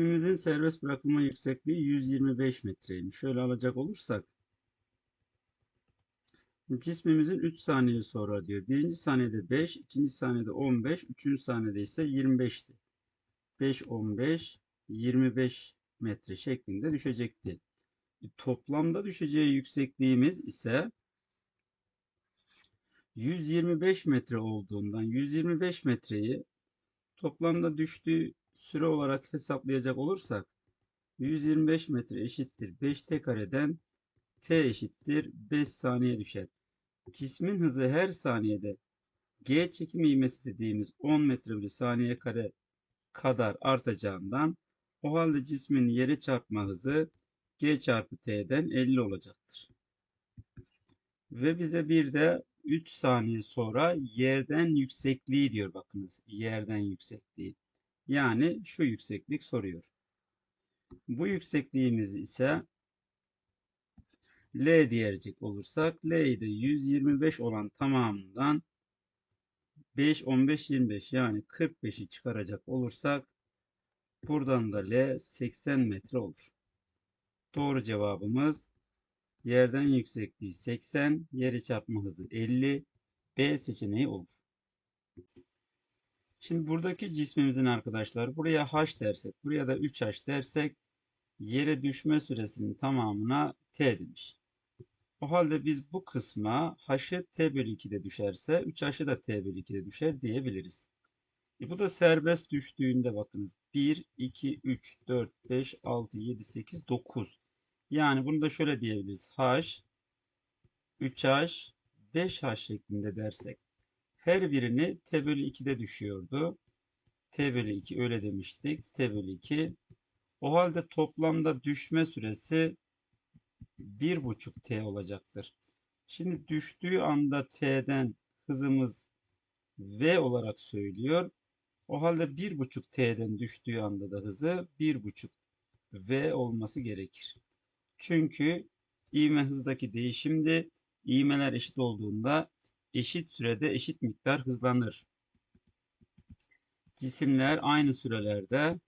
Cismimizin serbest bırakılma yüksekliği 125 metreymiş. Şöyle alacak olursak cismimizin 3 saniye sonra diyor. Birinci saniyede 5, ikinci saniyede 15, üçüncü saniyede ise 25'ti. 5, 15, 25 metre şeklinde düşecekti. Toplamda düşeceği yüksekliğimiz ise 125 metre olduğundan 125 metreyi toplamda düştüğü süre olarak hesaplayacak olursak 125 metre eşittir 5 t kareden t eşittir 5 saniye düşer. Cismin hızı her saniyede g çekim ivmesi dediğimiz 10 metre bölü saniye kare kadar artacağından o halde cismin yere çarpma hızı g çarpı t'den 50 olacaktır. Ve bize bir de 3 saniye sonra yerden yüksekliği diyor bakınız. Yerden yüksekliği. Yani şu yükseklik soruyor. Bu yüksekliğimiz ise L diyecek olursak L'yi de 125 olan tamamından 5, 15, 25 yani 45'i çıkaracak olursak buradan da L 80 metre olur. Doğru cevabımız yerden yüksekliği 80, yere çarpma hızı 50, B seçeneği olur. Şimdi buradaki cismimizin arkadaşlar buraya h dersek, buraya da 3h dersek yere düşme süresinin tamamına t demiş. O halde biz bu kısma h'ı t bölü 2'de düşerse 3h'ı da t bölü 2'de düşer diyebiliriz. E bu da serbest düştüğünde bakınız 1, 2, 3, 4, 5, 6, 7, 8, 9. Yani bunu da şöyle diyebiliriz. h, 3h, 5h şeklinde dersek her birini t bölü 2'de düşüyordu. t bölü 2 öyle demiştik. t bölü 2. O halde toplamda düşme süresi 1,5 t olacaktır. Şimdi düştüğü anda t'den hızımız v olarak söylüyor. O halde 1,5 t'den düştüğü anda da hızı 1,5 v olması gerekir. Çünkü ivme hızdaki değişimde ivmeler eşit olduğunda eşit sürede eşit miktar hızlanır. Cisimler aynı sürelerde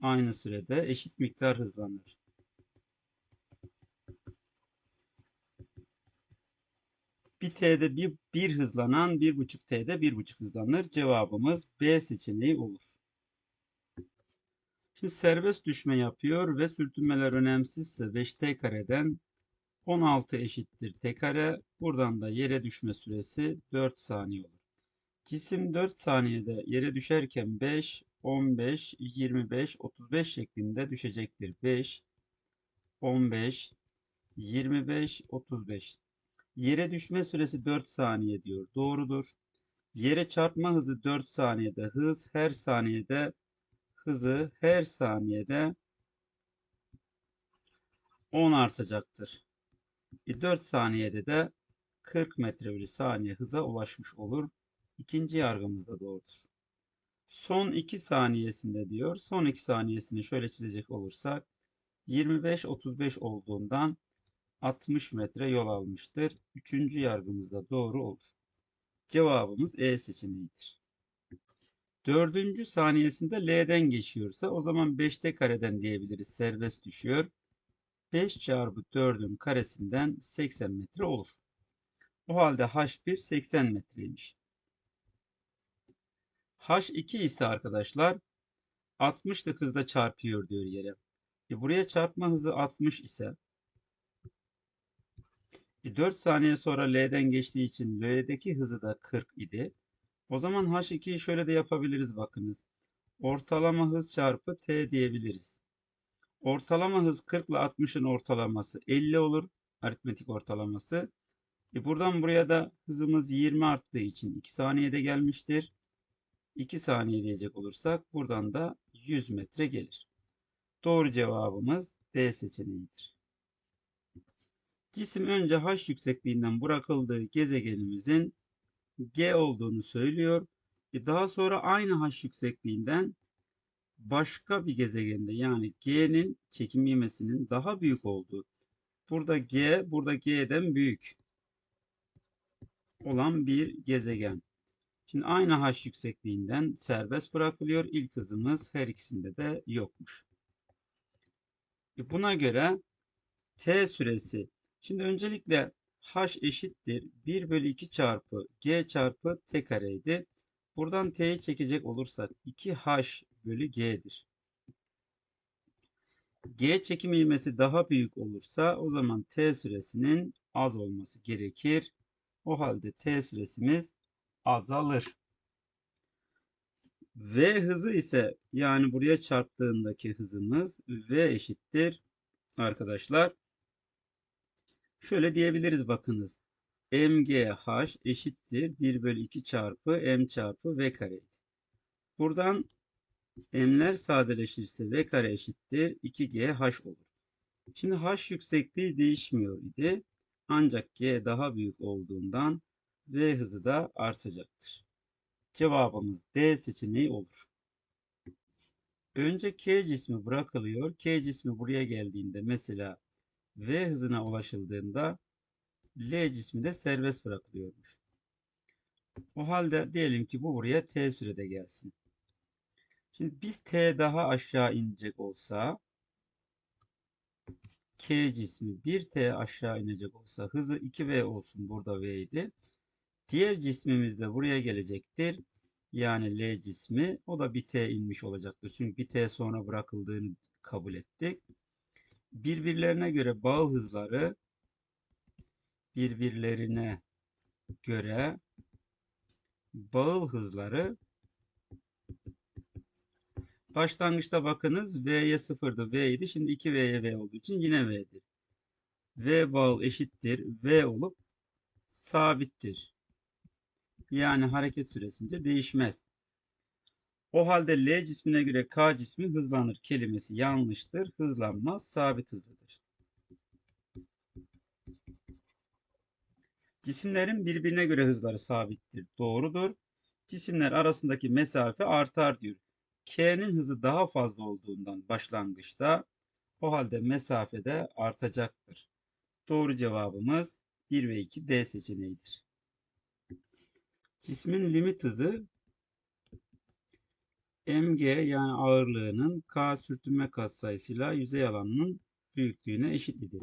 aynı sürede eşit miktar hızlanır. Bir T'de bir, bir hızlanan bir buçuk T'de bir buçuk hızlanır. Cevabımız B seçeneği olur. Şimdi serbest düşme yapıyor ve sürtünmeler önemsizse 5T kareden 16 eşittir T kare. Buradan da yere düşme süresi 4 saniye olur. Cisim 4 saniyede yere düşerken 5, 15, 25, 35 şeklinde düşecektir. 5, 15, 25, 35. Yere düşme süresi 4 saniye diyor. Doğrudur. Yere çarpma hızı 4 saniyede. Hız her saniyede hızı her saniyede 10 artacaktır. 4 e, saniyede de 40 metre bölü saniye hıza ulaşmış olur. İkinci yargımız da doğrudur. Son 2 saniyesinde diyor. Son 2 saniyesini şöyle çizecek olursak 25-35 olduğundan 60 metre yol almıştır. Üçüncü yargımız da doğru olur. Cevabımız E seçeneğidir. Dördüncü saniyesinde L'den geçiyorsa o zaman 5'te kareden diyebiliriz. Serbest düşüyor. 5 çarpı 4'ün karesinden 80 metre olur. O halde H1 80 metreymiş. H2 ise arkadaşlar 60'lık hızda çarpıyor diyor yere. E buraya çarpma hızı 60 ise e 4 saniye sonra L'den geçtiği için L'deki hızı da 40 idi. O zaman H2'yi şöyle de yapabiliriz bakınız. Ortalama hız çarpı T diyebiliriz. Ortalama hız 40 ile 60'ın ortalaması 50 olur. Aritmetik ortalaması. E buradan buraya da hızımız 20 arttığı için 2 saniyede gelmiştir. 2 saniye diyecek olursak buradan da 100 metre gelir. Doğru cevabımız D seçeneğidir. Cisim önce H yüksekliğinden bırakıldığı gezegenimizin G olduğunu söylüyor. E daha sonra aynı H yüksekliğinden başka bir gezegende yani G'nin çekim ivmesinin daha büyük olduğu. Burada G, burada G'den büyük olan bir gezegen. Şimdi aynı h yüksekliğinden serbest bırakılıyor. İlk hızımız her ikisinde de yokmuş. E, Buna göre t süresi. Şimdi öncelikle h eşittir 1 bölü 2 çarpı g çarpı t kareydi. Buradan t'yi çekecek olursak 2h bölü g'dir. G çekim ivmesi daha büyük olursa o zaman t süresinin az olması gerekir. O halde t süresimiz azalır. V hızı ise yani buraya çarptığındaki hızımız V eşittir arkadaşlar. Şöyle diyebiliriz bakınız. MGH eşittir 1 bölü 2 çarpı M çarpı V kare. Buradan M'ler sadeleşirse V kare eşittir 2GH olur. Şimdi H yüksekliği değişmiyor idi. Ancak G daha büyük olduğundan V hızı da artacaktır. Cevabımız D seçeneği olur. Önce K cismi bırakılıyor. K cismi buraya geldiğinde mesela V hızına ulaşıldığında L cismi de serbest bırakılıyormuş. O halde diyelim ki bu buraya T sürede gelsin. Şimdi biz T daha aşağı inecek olsa K cismi 1T aşağı inecek olsa hızı 2V olsun burada V idi. Diğer cismimiz de buraya gelecektir. Yani L cismi o da bir T inmiş olacaktır. Çünkü bir T sonra bırakıldığını kabul ettik. Birbirlerine göre bağ hızları birbirlerine göre bağıl hızları başlangıçta bakınız V'ye sıfırdı V idi. Şimdi 2V'ye V olduğu için yine V'dir. V bağıl eşittir V olup sabittir. Yani hareket süresince değişmez. O halde L cismine göre K cismi hızlanır kelimesi yanlıştır. Hızlanmaz, sabit hızlıdır. Cisimlerin birbirine göre hızları sabittir. Doğrudur. Cisimler arasındaki mesafe artar diyor. K'nin hızı daha fazla olduğundan başlangıçta o halde mesafe de artacaktır. Doğru cevabımız 1 ve 2 D seçeneğidir. Cismin limit hızı mg yani ağırlığının k sürtünme katsayısıyla yüzey alanının büyüklüğüne eşit idi.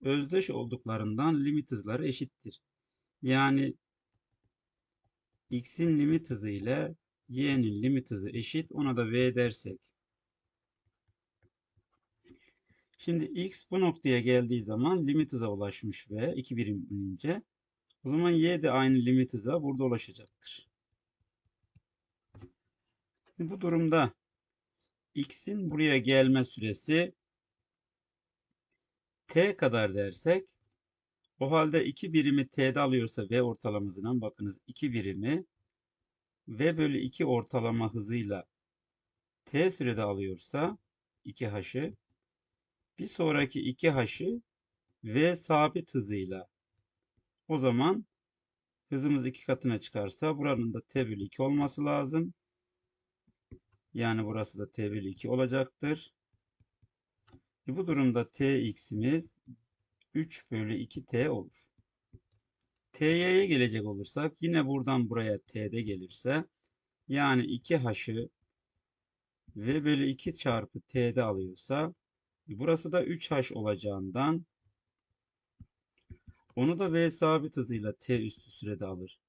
Özdeş olduklarından limit hızları eşittir. Yani x'in limit hızı ile y'nin limit hızı eşit. Ona da v dersek. Şimdi x bu noktaya geldiği zaman limit hıza ulaşmış ve 2 birim inince. O zaman y de aynı limit hıza burada ulaşacaktır. Bu durumda x'in buraya gelme süresi t kadar dersek o halde 2 birimi t'de alıyorsa v ortalamasından bakınız 2 birimi v bölü 2 ortalama hızıyla t sürede alıyorsa 2h'ı bir sonraki 2h'ı v sabit hızıyla o zaman hızımız iki katına çıkarsa buranın da t bölü 2 olması lazım. Yani burası da t bölü 2 olacaktır. E bu durumda tx'imiz 3 bölü 2t olur. T'ye gelecek olursak yine buradan buraya t'de gelirse yani 2h'ı v bölü 2 çarpı t'de alıyorsa burası da 3h olacağından onu da v sabit hızıyla t üstü sürede alır.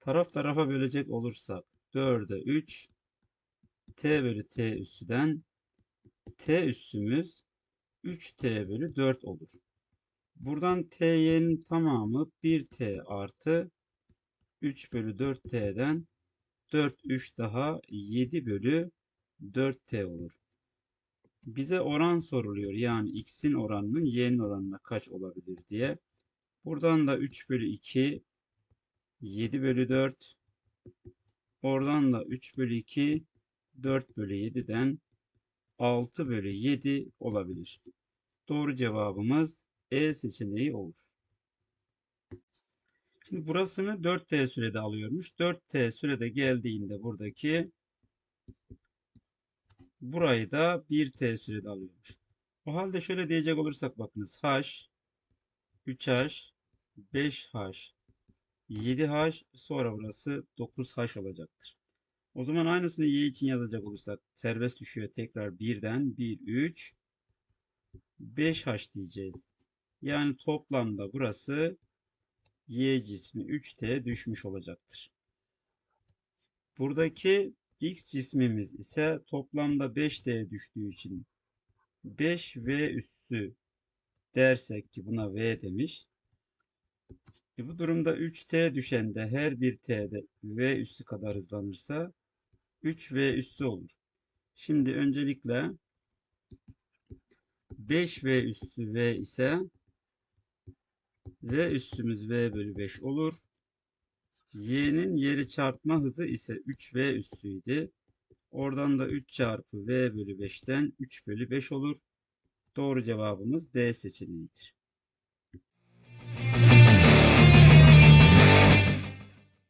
Taraf tarafa bölecek olursak 4'e 3 t bölü t üssüden t üssümüz 3t bölü 4 olur. Buradan t'nin tamamı 1t artı 3 bölü 4t'den 4 3 daha 7 bölü 4t olur. Bize oran soruluyor. Yani x'in oranının y'nin oranına kaç olabilir diye. Buradan da 3 bölü 2 7 bölü 4 oradan da 3 bölü 2 4 bölü 7'den 6 bölü 7 olabilir. Doğru cevabımız E seçeneği olur. Şimdi burasını 4T sürede alıyormuş. 4T sürede geldiğinde buradaki burayı da 1T sürede alıyormuş. O halde şöyle diyecek olursak bakınız H 3H 5H 7h sonra burası 9h olacaktır. O zaman aynısını y için yazacak olursak serbest düşüyor tekrar 1'den 1 3 5h diyeceğiz. Yani toplamda burası y cismi 3t düşmüş olacaktır. Buradaki x cismimiz ise toplamda 5t düştüğü için 5v üssü dersek ki buna v demiş. E bu durumda 3t düşende her bir t'de v üssü kadar hızlanırsa 3v üssü olur. Şimdi öncelikle 5v üssü v ise V üstümüz V bölü 5 olur. Y'nin yeri çarpma hızı ise 3V üstüydü. Oradan da 3 çarpı V bölü 5'ten 3 bölü 5 olur. Doğru cevabımız D seçeneğidir.